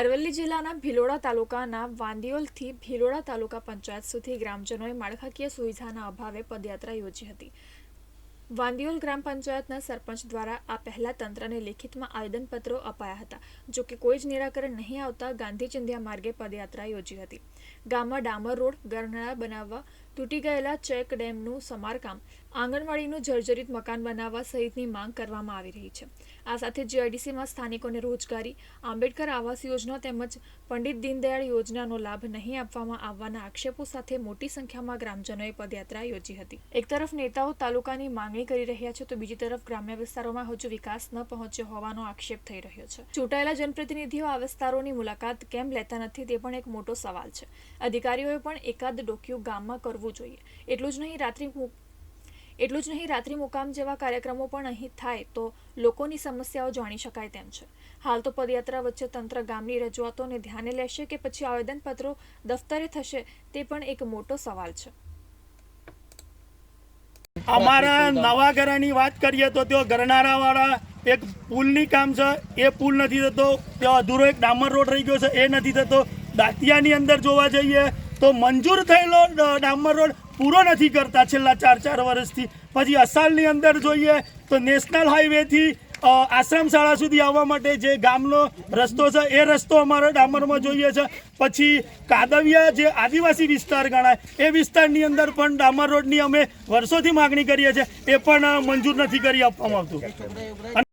અરવલ્લી જિલ્લાના ભિલોડા તાલુકાના વાંદિયોલથી ભિલોડા તાલુકા પંચાયત સુધી ગ્રામજનોએ માળખાકીય સુવિધાના અભાવે પદયાત્રા યોજી હતી. વાંદિયોલ ગ્રામ પંચાયતના સરપંચ દ્વારા આ પહેલા તંત્રને લેખિતમાં આવેદનપત્રો અપાયા હતા. જો કે કોઈ જ નિરાકરણ નહીં આવતા ગાંધી ચિંધ્યા માર્ગે પદયાત્રા યોજી હતી. ગામમાં ડામર રોડ, ગરનાળા બનાવવા તૂટી ગયેલા ચેક ડેમનું સમારકામ આંગણવાડીનું જર્જરિત મકાન બનાવવા સહિતની માંગ કરવામાં આવી રહી છે. આ સાથે જીઆઈડીસીમાં સ્થાનિકોને રોજગારી, આંબેડકર આવાસ યોજના તેમજ પંડિત દીનદયાળ યોજનાનો લાભ નહીં આપવામાં આવવાના આક્ષેપો સાથે મોટી સંખ્યામાં ગ્રામજનોએ પદયાત્રા યોજી હતી. એક તરફ નેતાઓ તાલુકાની માંગણી કરી રહ્યા છે તો બીજી તરફ ગ્રામ્ય વિસ્તારોમાં હજુ વિકાસ ન પહોંચ્યો હોવાનો આક્ષેપ થઈ રહ્યો છે. ચૂંટાયેલા જનપ્રતિનિધિઓ આ વિસ્તારોની મુલાકાત કેમ લેતા નથી તે પણ એક મોટો સવાલ છે. અધિકારીઓએ પણ એકાદ ડોક્યુ ગામમાં કરવું જોઈએ. એટલું જ નહીં રાત્રિ એટલું જ નહીં રાત્રિ મુકામ જેવા કાર્યક્રમો પણ અહીં થાય તો લોકોની સમસ્યાઓ જાણી શકાય તેમ છે. હાલ તો પદયાત્રા વચ્ચે તંત્ર ગામની રજૂઆતોને ધ્યાને લેશે કે પછી આવેદનપત્રો દફતરે થશે તે પણ એક મોટો સવાલ છે. અમારા નવા ઘરાની વાત કરીએ તો તેઓ ગરનાળાવાળા એક પુલની કામ છે. એ પુલ નથી થતો. તેઓ અધૂરો એક ડામર રોડ રહી ગયો છે. એ નથી થતો. દાંતિયાની અંદર જોવા જઈએ તો મંજૂર થયેલો ડામર રોડ પૂરો નથી કરતા છેલ્લા ચાર ચાર વર્ષથી. પછી અસાલની અંદર જોઈએ તો નેશનલ હાઈવેથી આશ્રમ શાળા સુધી આવવા માટે જે ગામનો રસ્તો છે, એ રસ્તો અમારે ડામરમાં જોઈએ છે. પછી કાદવિયા જે આદિવાસી વિસ્તાર ગણાય, એ વિસ્તારની અંદર પણ ડામર રોડની અમે વર્ષોથી માગણી કરીએ છીએ. એ પણ મંજૂર નથી કરી આપવામાં આવતું.